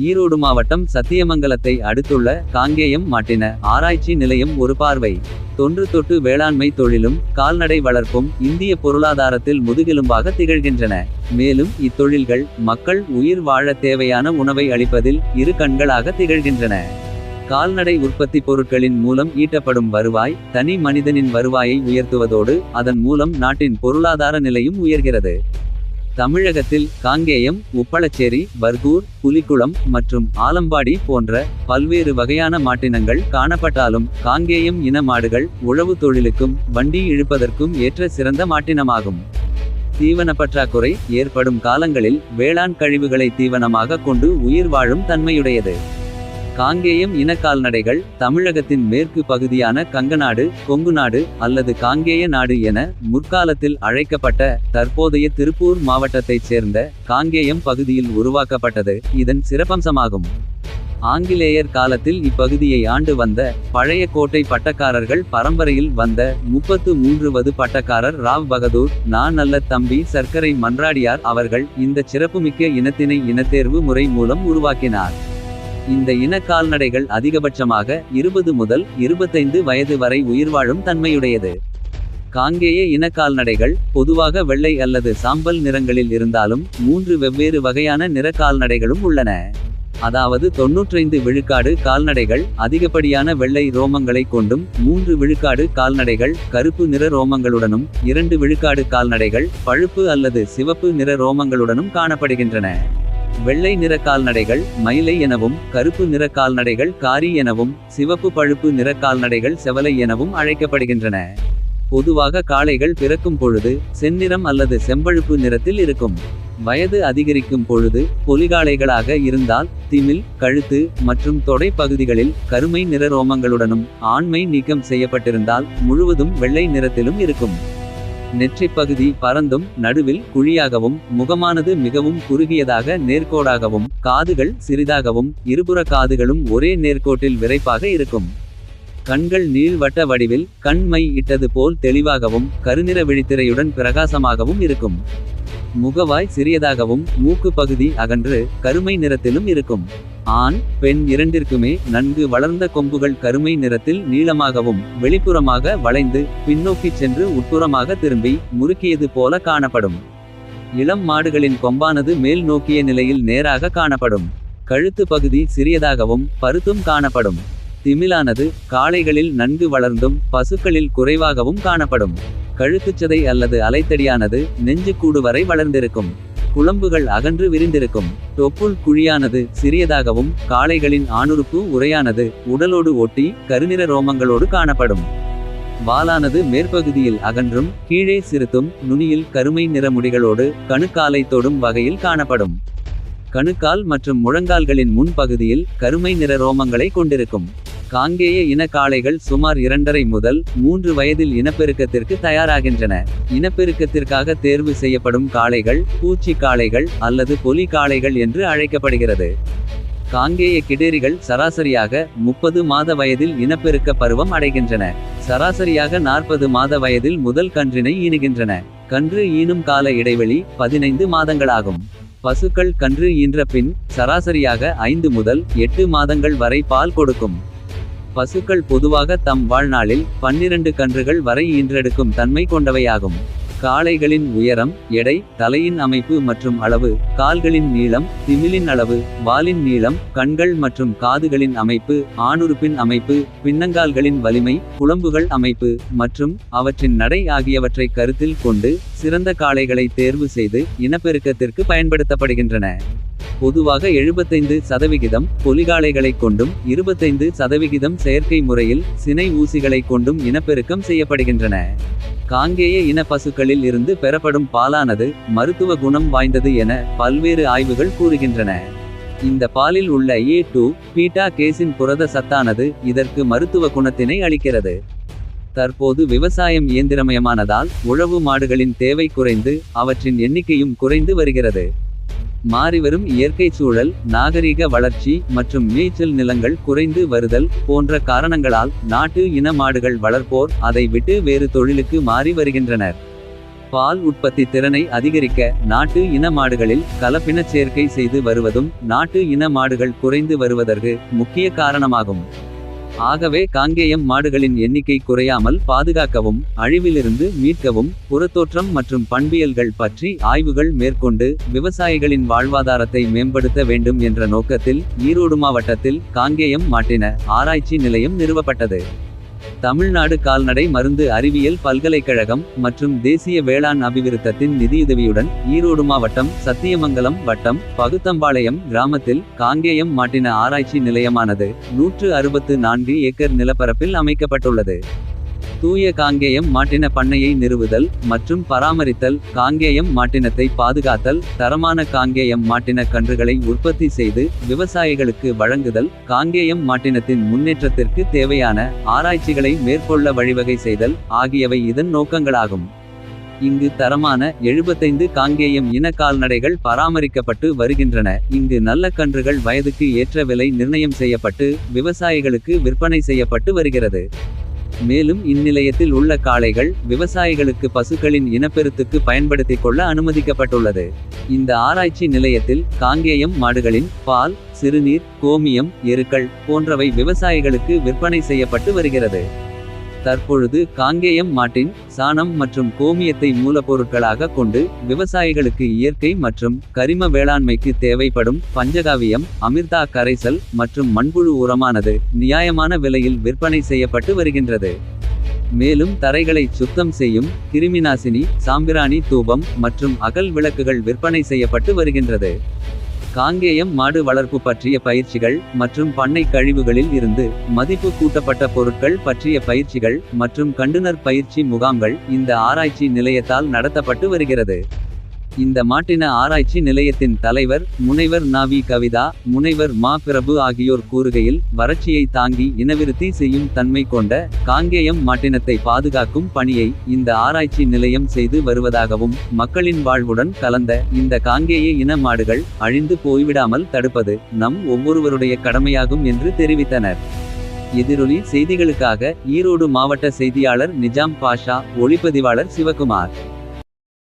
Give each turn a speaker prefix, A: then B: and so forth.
A: ஈரோடு மாவட்டம் சத்தியமங்கலத்தை அடுத்துள்ள காங்கேயம் மாட்டின ஆராய்ச்சி நிலையம் ஒரு பார்வை. தொன்று தொட்டு வேளாண்மை தொழிலும் கால்நடை வளர்ப்பும் இந்திய பொருளாதாரத்தில் முதுகெலும்பாக திகழ்கின்றன. மேலும் இத்தொழில்கள் மக்கள் உயிர் வாழ தேவையான உணவை அளிப்பதில் இரு கண்களாக திகழ்கின்றன. கால்நடை உற்பத்தி பொருட்களின் மூலம் ஈட்டப்படும் வருவாய் தனி மனிதனின் வருவாயை உயர்த்துவதோடு அதன் மூலம் நாட்டின் பொருளாதார நிலையும் உயர்கிறது. தமிழகத்தில் காங்கேயம் உப்பளச்சேரி பர்கூர் புலிக்குளம் மற்றும் ஆலம்பாடி போன்ற பல்வேறு வகையான மாட்டினங்கள் காணப்பட்டாலும் காங்கேயம் இன மாடுகள் உழவு தொழிலுக்கும் வண்டி இழுப்பதற்கும் ஏற்ற சிறந்த மாட்டினமாகும். தீவன பற்றாக்குறை ஏற்படும் காலங்களில் வேளாண் கழிவுகளை தீவனமாக கொண்டு உயிர் வாழும் தன்மையுடையது. காங்கேயம் இன கால்நடைகள் தமிழகத்தின் மேற்கு பகுதியான கங்கநாடு கொங்குநாடு அல்லது காங்கேய நாடு என முற்காலத்தில் அழைக்கப்பட்ட தற்போதைய திருப்பூர் மாவட்டத்தைச் சேர்ந்த காங்கேயம் பகுதியில் உருவாக்கப்பட்டது. இதன் சிறப்பம்சமாகும். ஆங்கிலேயர் காலத்தில் இப்பகுதியை ஆண்டு வந்த பழைய கோட்டை பட்டக்காரர்கள் பரம்பரையில் வந்த முப்பத்து மூன்றுவது பட்டக்காரர் ராவ் பகதூர் நான் நல்ல தம்பி சர்க்கரை மன்றாடியார் அவர்கள் இந்த சிறப்புமிக்க இனத்தினை இனத்தேர்வு முறை மூலம் உருவாக்கினார். இந்த இன கால்நடைகள் அதிகபட்சமாக இருபது முதல் இருபத்தைந்து வயது வரை உயிர்வாழும் தன்மையுடையது. காங்கேய இன கால்நடைகள் பொதுவாக வெள்ளை அல்லது சாம்பல் நிறங்களில் இருந்தாலும் மூன்று வெவ்வேறு வகையான நிற கால்நடைகளும் உள்ளன. அதாவது தொன்னூற்றைந்து விழுக்காடு கால்நடைகள் அதிகப்படியான வெள்ளை ரோமங்களை கொண்டும் மூன்று விழுக்காடு கால்நடைகள் கருப்பு நிற ரோமங்களுடனும் இரண்டு விழுக்காடு கால்நடைகள் பழுப்பு அல்லது சிவப்பு நிற ரோமங்களுடனும் காணப்படுகின்றன. வெள்ளை நிற கால்நடைகள் மயிலை எனவும் கருப்பு நிற கால்நடைகள் காரி எனவும் சிவப்பு பழுப்பு நிற கால்நடைகள் செவலை எனவும் அழைக்கப்படுகின்றன. பொதுவாக காளைகள் பிறக்கும் பொழுது செந்நிறம் அல்லது செம்பழுப்பு நிறத்தில் இருக்கும். வயது அதிகரிக்கும் பொழுது பொலிகாளைகளாக இருந்தால் திமில் கழுத்து மற்றும் தொடை பகுதிகளில் கருமை நிற ரோமங்களுடனும் ஆண்மை நீக்கம் செய்யப்பட்டிருந்தால் முழுவதும் வெள்ளை நிறத்திலும் இருக்கும். நெற்றிப் பகுதி பரந்தும் நடுவில் குழியாகவும் முகமானது மிகவும் குறுகியதாக நேர்கோடாகவும் காதுகள் சிறிதாகவும் இருபுற காதுகளும் ஒரே நேர்கோட்டில் விரைப்பாக இருக்கும். கண்கள் நீள்வட்ட வடிவில் கண் மை இட்டது போல் தெளிவாகவும் கருநிற விழித்திரையுடன் பிரகாசமாகவும் இருக்கும். முகவாய் சிறியதாகவும் மூக்கு பகுதி அகன்று கருமை நிறத்திலும் இருக்கும். ஆண் பெண் இரண்டிற்குமே நன்கு வளர்ந்த கொம்புகள் கருமை நிறத்தில் நீளமாகவும் வெளிப்புறமாக வளைந்து பின்னோக்கிச் சென்று உட்புறமாக திரும்பி முறுக்கியது போல காணப்படும். இளம் மாடுகளின் கொம்பானது மேல் நோக்கிய நிலையில் நேராக காணப்படும். கழுத்து பகுதி சிறியதாகவும் பருத்தும் காணப்படும். திமிலானது காளைகளில் நன்கு வளர்ந்தும் பசுக்களில் குறைவாகவும் காணப்படும். கழுக்குச்சதை அல்லது அலைத்தடியானது நெஞ்சுக்கூடு வரை வளர்ந்திருக்கும். குழம்புகள் அகன்று விரிந்திருக்கும். தொப்புள் குழியானது சிறியதாகவும் காளைகளின் ஆணுறுப்பு உரையானது உடலோடு ஒட்டி கருநிற ரோமங்களோடு காணப்படும். வாலானது மேற்பகுதியில் அகன்றும் கீழே சிறுத்தும் நுனியில் கருமை நிற முடிகளோடு கணுக்காலை தொடும் வகையில் காணப்படும். கணுக்கால் மற்றும் முழங்கால்களின் முன்பகுதியில் கருமை நிற ரோமங்களை கொண்டிருக்கும். காங்கேய இன காளைகள் சுமார் இரண்டரை முதல் மூன்று வயதில் இனப்பெருக்கத்திற்கு தயாராகின்றன. இனப்பெருக்கத்திற்காக தேர்வு செய்யப்படும் காளைகள் பூச்சி காளைகள் அல்லது பொலி காளைகள் என்று அழைக்கப்படுகிறது. காங்கேய கிடேரிகள் சராசரியாக முப்பது மாத வயதில் இனப்பெருக்க பருவம் அடைகின்றன. சராசரியாக நாற்பது மாத வயதில் முதல் கன்றினை ஈனுகின்றன. கன்று ஈனும் கால இடைவெளி பதினைந்து மாதங்களாகும். பசுக்கள் கன்று ஈன்ற பின் சராசரியாக ஐந்து முதல் எட்டு மாதங்கள் வரை பால் கொடுக்கும். பசுக்கள் பொதுவாக தம் வாழ்நாளில் பன்னிரண்டு கன்றுகள் வரை ஈன்றெடுக்கும் தன்மை கொண்டவையாகும். காளைகளின் உயரம் எடை தலையின் அமைப்பு மற்றும் அளவு கால்களின் நீளம் திமிலின் அளவு வாலின் நீளம் கண்கள் மற்றும் காதுகளின் அமைப்பு ஆணுறுப்பின் அமைப்பு பின்னங்கால்களின் வலிமை குழம்புகள் அமைப்பு மற்றும் அவற்றின் நடை ஆகியவற்றை கருத்தில் கொண்டு சிறந்த காளைகளை தேர்வு செய்து இனப்பெருக்கத்திற்கு பயன்படுத்தப்படுகின்றன. பொதுவாக எழுபத்தைந்து சதவிகிதம் பொலிகாளைகளைக் கொண்டும் இருபத்தைந்து சதவிகிதம் செயற்கை முறையில் சினை ஊசிகளைக் கொண்டும் இனப்பெருக்கம் செய்யப்படுகின்றன. காங்கேய இன பசுக்களில் இருந்து பெறப்படும் பாலானது மருத்துவ குணம் வாய்ந்தது என பல்வேறு ஆய்வுகள் கூறுகின்றன. இந்த பாலில் உள்ள ஏ டூ பீட்டா கேசின் புரத சத்தானது இதற்கு மருத்துவ குணத்தினை அளிக்கிறது. தற்போது விவசாயம் இயந்திரமயமானதால் உழவு மாடுகளின் தேவை குறைந்து அவற்றின் எண்ணிக்கையும் குறைந்து வருகிறது. மாறிவரும் இயற்கை சூழல் நாகரிக வளர்ச்சி மற்றும் மேய்ச்சல் நிலங்கள் குறைந்து வருதல் போன்ற காரணங்களால் நாட்டு இன மாடுகள் வளர்ப்போர் அதை விட்டு வேறு தொழிலுக்கு மாறி வருகின்றனர். பால் உற்பத்தி திறனை அதிகரிக்க நாட்டு இன மாடுகளில் கலப்பினச் சேர்க்கை செய்து வருவதும் நாட்டு இன மாடுகள் குறைந்து வருவதற்கு முக்கிய காரணமாகும். ஆகவே காங்கேயம் மாடுகளின் எண்ணிக்கை குறையாமல் பாதுகாக்கவும் அழிவிலிருந்து மீட்கவும் புறத்தோற்றம் மற்றும் பண்பியல்கள் பற்றி ஆய்வுகள் மேற்கொண்டு விவசாயிகளின் வாழ்வாதாரத்தை மேம்படுத்த வேண்டும் என்ற நோக்கத்தில் ஈரோடு மாவட்டத்தில் காங்கேயம் மாட்டின ஆராய்ச்சி நிலையம் நிறுவப்பட்டது. தமிழ்நாடு கால்நடை மருந்து அறிவியல் பல்கலைக்கழகம் மற்றும் தேசிய வேளாண் அபிவிருத்தத்தின் நிதியுதவியுடன் ஈரோடு மாவட்டம் சத்தியமங்கலம் வட்டம் பகுத்தம்பாளையம் கிராமத்தில் காங்கேயம் மாட்டின ஆராய்ச்சி நிலையமானது நூற்று அறுபத்து நான்கு ஏக்கர் நிலப்பரப்பில் அமைக்கப்பட்டுள்ளது. தூய காங்கேயம் மாட்டின பண்ணையை நிறுவுதல் மற்றும் பராமரித்தல் காங்கேயம் மாட்டினத்தை பாதுகாத்தல் தரமான காங்கேயம் மாட்டின கன்றுகளை உற்பத்தி செய்து விவசாயிகளுக்கு வழங்குதல் காங்கேயம் மாட்டினத்தின் முன்னேற்றத்திற்கு தேவையான ஆராய்ச்சிகளை மேற்கொள்ள வழிவகை செய்தல் ஆகியவை இதன் நோக்கங்களாகும். இங்கு தரமான எழுபத்தைந்து காங்கேயம் இன கால்நடைகள் பராமரிக்கப்பட்டு வருகின்றன. இங்கு நல்ல கன்றுகள் வயதுக்கு ஏற்ற விலை நிர்ணயம் செய்யப்பட்டு விவசாயிகளுக்கு விற்பனை செய்யப்பட்டு வருகிறது. மேலும் இந்நிலையத்தில் உள்ள காளைகள் விவசாயிகளுக்கு பசுக்களின் இனப்பெருத்துக்கு பயன்படுத்திக் கொள்ள அனுமதிக்கப்பட்டுள்ளது. இந்த ஆராய்ச்சி நிலையத்தில் காங்கேயம் மாடுகளின் பால் சிறுநீர் கோமியம் எருக்கள் போன்றவை விவசாயிகளுக்கு விற்பனை செய்யப்பட்டு வருகிறது. தற்பொழுது காங்கேயம் மாட்டின் சாணம் மற்றும் கோமியத்தை மூலப்பொருட்களாக கொண்டு விவசாயிகளுக்கு இயற்கை மற்றும் கரிம வேளாண்மைக்கு தேவைப்படும் பஞ்சகாவியம் அமிர்தா கரைசல் மற்றும் மண்புழு உரமானது நியாயமான விலையில் விற்பனை செய்யப்பட்டு வருகின்றது. மேலும் தரைகளை சுத்தம் செய்யும் கிருமிநாசினி சாம்பிராணி தூபம் மற்றும் அகல் விளக்குகள் விற்பனை செய்யப்பட்டு வருகின்றது. காங்கேயம் மாடு வளர்ப்பு பற்றிய பயிற்சிகள் மற்றும் பண்ணை கழிவுகளில் இருந்து மதிப்பு கூட்டப்பட்ட பொருட்கள் பற்றிய பயிற்சிகள் மற்றும் கண்டுனர் பயிற்சி முகாம்கள் இந்த ஆராய்ச்சி நிலையத்தால் நடத்தப்பட்டு வருகிறது. இந்த மாட்டின ஆராய்ச்சி நிலையத்தின் தலைவர் முனைவர் நாவி கவிதா முனைவர் மா பிரபு ஆகியோர் கூறுகையில் வறட்சியை தாங்கி இனவிருத்தி செய்யும் தன்மை கொண்ட காங்கேயம் மாட்டினத்தை பாதுகாக்கும் பணியை இந்த ஆராய்ச்சி நிலையம் செய்து வருவதாகவும் மக்களின் வாழ்வுடன் கலந்த இந்த காங்கேய இன மாடுகள் அழிந்து போய்விடாமல் தடுப்பது நம் ஒவ்வொருவருடைய கடமையாகும் என்று தெரிவித்தனர். எதிரொலி செய்திகளுக்காக ஈரோடு மாவட்ட செய்தியாளர் நிஜாம் பாஷா ஒளிப்பதிவாளர் சிவகுமார்.